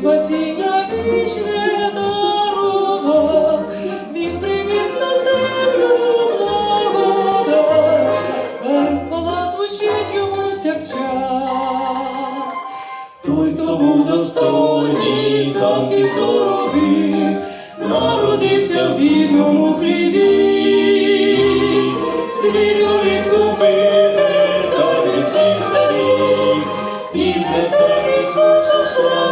спасіння вічне дарував, Він приніс на землю благодать, хай звучить йому всякчас. Той, хто був достойний замків дорогих, народився в бідному хліві, світу відкупити царів всіх царів, піднесе Ісусу слави.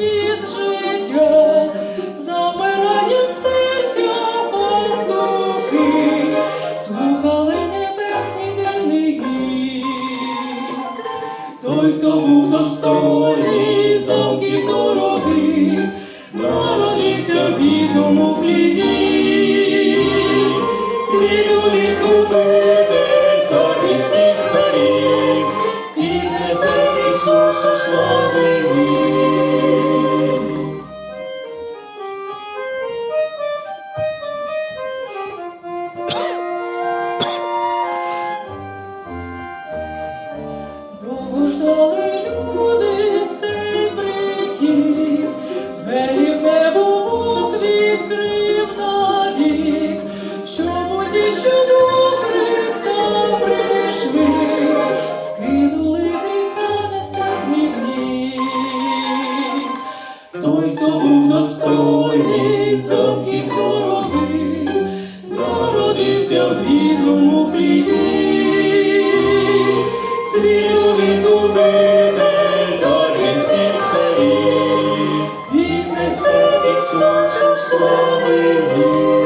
Якому життя, замиранням серця пастухи, слухали небесні денний. Той, хто був достойний достойний замків дорогих, народився в бідному хліві. Світу відкупитель, цар і всіх царів, і несе Ісусу слави.